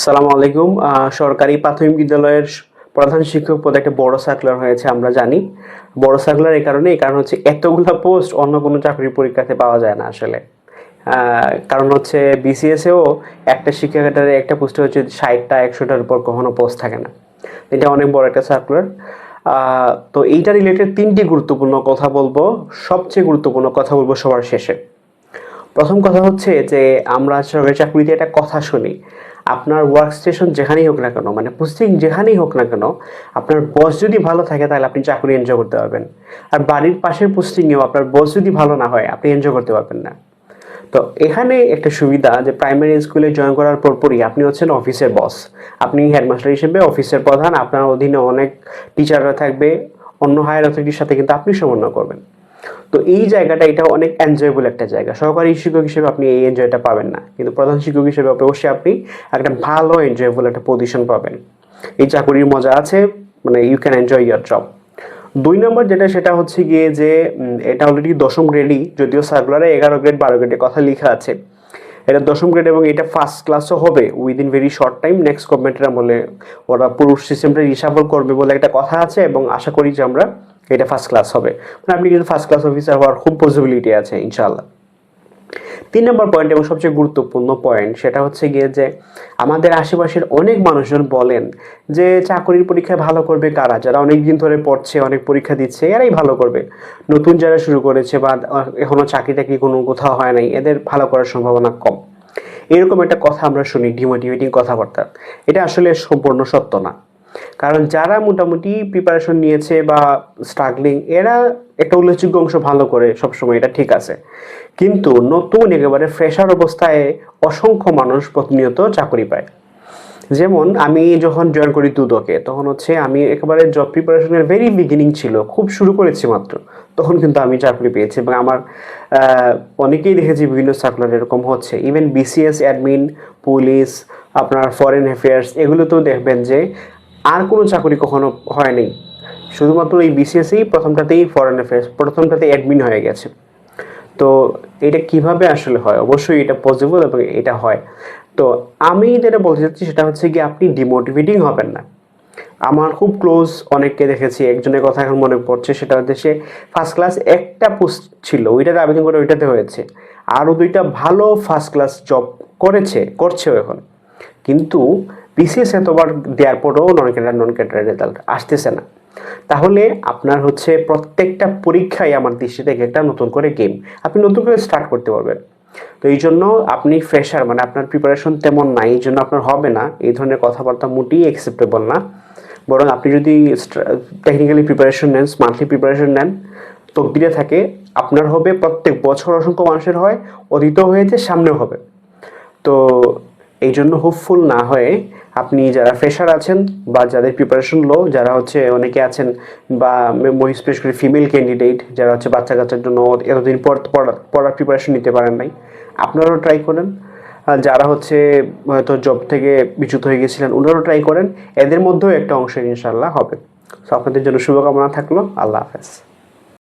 সালাম আলাইকুম। সরকারি প্রাথমিক বিদ্যালয়ের প্রধান শিক্ষক পদে একটা বড় সার্কুলার হয়েছে, আমরা জানি। বড় সার্কুলার এই কারণে কারণ হচ্ছে এতগুলা পোস্ট অন্য কোনো চাকরির পরীক্ষাতে পাওয়া যায় না আসলে। কারণ হচ্ছে বিসিএসেও একটা শিক্ষকের একটা পোস্টে হচ্ছে ষাটটা, একশোটার উপর কখনো পোস্ট থাকে না। এটা অনেক বড় একটা সার্কুলার তো এইটা রিলেটেড তিনটি গুরুত্বপূর্ণ কথা বলব। সবচেয়ে গুরুত্বপূর্ণ কথা বলব সবার শেষে। প্রথম কথা হচ্ছে যে আমরা সরকারি চাকরিতে একটা কথা শুনি। আপনার ওয়ার্ক স্টেশন যেখানেই হোক না কেন মানে পোস্টিং যেখানেই হোক না কেন, আপনার বস যদি ভালো থাকে তাহলে আপনি চাকরি এনজয় করতে পারবেন। আর বাড়ির পাশের পোস্টিংয়েও আপনার বস যদি ভালো না হয়, আপনি এনজয় করতে পারবেন না। তো এখানে একটা সুবিধা যে প্রাইমারি স্কুলে জয়েন করার পরপরই আপনি হচ্ছেন অফিসের বস আপনি হেডমাস্টার হিসেবে অফিসের প্রধান, আপনার অধীনে অনেক টিচাররা থাকবে, অন্য হায়ার অথরিটির সাথে কিন্তু আপনি সমন্বয় করবেন। তো এই জায়গাটা, এটা অনেক এনজয়েবল একটা জায়গা। সহকারী শিক্ষক হিসেবে আপনি এই এনজয়টা পাবেন না। কিন্তু প্রধান শিক্ষক হিসেবে অবশ্যই আপনি একটা ভালো এনজয়েবল একটা পজিশন পাবেন। এই চাকরির মজা আছে মানে you can enjoy your job দুই নম্বর যেটা, সেটা হচ্ছে গিয়ে যে এটা অলরেডি দশম গ্রেডই যদিও সার্কুলারে এগারো গ্রেড বারো গ্রেডের কথা লেখা আছে। এটা দশম গ্রেড এবং এটা ফার্স্ট ক্লাসও হবে within very short time next গভর্নমেন্টের আমলে ওরা পুরো সিস্টেমটা রিসাবল করবে বলে একটা কথা আছে এবং আশা করি যে আমরা এটা ফার্স্ট ক্লাস হবে। মানে আপনি কিন্তু ফার্স্ট ক্লাস অফিসার হওয়ার খুব পসিবিলিটি আছে ইনশাল্লাহ তিন নম্বর পয়েন্ট এবং সবচেয়ে গুরুত্বপূর্ণ পয়েন্ট সেটা হচ্ছে গিয়ে যে আমাদের আশেপাশের অনেক মানুষজন বলেন যে চাকরির পরীক্ষায় ভালো করবে কারা? যারা অনেক দিন ধরে পড়ছে অনেক পরীক্ষা দিচ্ছে এরাই ভালো করবে। নতুন যারা শুরু করেছে বা আহ, এখনও চাকরি টাকরি কোনো কোথাও হয় নাই এদের ভালো করার সম্ভাবনা কম। এরকম একটা কথা আমরা শুনি ডিমোটিভেটিং কথাবার্তা। এটা আসলে সম্পূর্ণ সত্য না। কারণ যারা মোটামুটি প্রিপারেশন নিয়েছে বা স্ট্রাগলিং এরা একটা উল্লেখযোগ্য অংশ ভালো করে সবসময় এটা ঠিক আছে। কিন্তু নতুন একেবারে ফ্রেশার অবস্থায় অসংখ্য মানুষ প্রতিনিয়ত চাকরি পায়। যেমন আমি যখন জয়েন করি দুদকে, তখন হচ্ছে আমি একেবারে জব প্রিপারেশনের ভেরি বিগিনিং ছিল, খুব শুরু করেছি মাত্র। তখন কিন্তু আমি চাকরি পেয়েছি এবং আমার অনেকেই দেখেছি বিভিন্ন সার্কুলার এরকম হচ্ছে। ইভেন বিসিএস অ্যাডমিন পুলিশ আপনার ফরেন অ্যাফেয়ার্স এগুলোতেও দেখবেন যে আর কোনো চাকরি কখনো হয়নি। শুধুমাত্র এই বিসিএসই প্রথমটাতেই ফরেন অ্যাফেয়ার্স প্রথমটাতে অ্যাডমিন হয়ে গেছে। তো এটা কীভাবে আসলে হয়? অবশ্যই এটা পসিবল এবং এটা হয়। তো আমি যেটা বলতে চাচ্ছি সেটা হচ্ছে কি আপনি ডিমোটিভেটিং হবেন না। আমার খুব ক্লোজ অনেককে দেখেছি, একজনের কথা এখন মনে পড়ছে, সেটা হচ্ছে সে ফার্স্ট ক্লাস একটা পোস্ট ছিল, ওইটাতে আবেদন করে ওইটাতে হয়েছে। আরও দুইটা ভালো ফার্স্ট ক্লাস জব করেছে, করছেও এখন। কিন্তু বিসিএস এতবার দেওয়ার পরেও non cadre non cadre result আসতেছে না। তাহলে আপনার হচ্ছে প্রত্যেকটা পরীক্ষায় আমার দৃষ্টি থেকে একটা নতুন করে গেম আপনি নতুন করে স্টার্ট করতে পারবেন। তো এই জন্য আপনি ফ্রেশার মানে আপনার প্রিপারেশন তেমন নাই, এই জন্য আপনার হবে না। এই ধরনের কথাবার্তা মোটেই অ্যাকসেপ্টেবল না। বরং আপনি যদি টেকনিক্যালি প্রিপারেশন নেন স্মার্টলি প্রিপারেশন নেন, তকদিরে থাকে, আপনার হবে প্রত্যেক বছর অসংখ্য মানুষের হয়, অতীতও হয়েছে, সামনেও হবে। তো এই জন্য হোপফুল না হয়ে আপনি যারা ফ্রেশার আছেন বা যাদের প্রিপারেশন লো যারা হচ্ছে অনেকে আছেন বা স্পেশ করে ফিমেল ক্যান্ডিডেট যারা হচ্ছে বাচ্চা কাচ্চার জন্য এতদিন পর পড়া- পড়ার প্রিপারেশন নিতে পারেন নাই, আপনারাও ট্রাই করেন। যারা হচ্ছে হয়তো জব থেকে বিচ্যুত হয়ে গেছিলেন, ওনারাও ট্রাই করেন। এদের মধ্যেও একটা অংশ ইনশাল্লাহ হবে। সো আপনাদের জন্য শুভকামনা থাকল। আল্লাহ হাফেজ।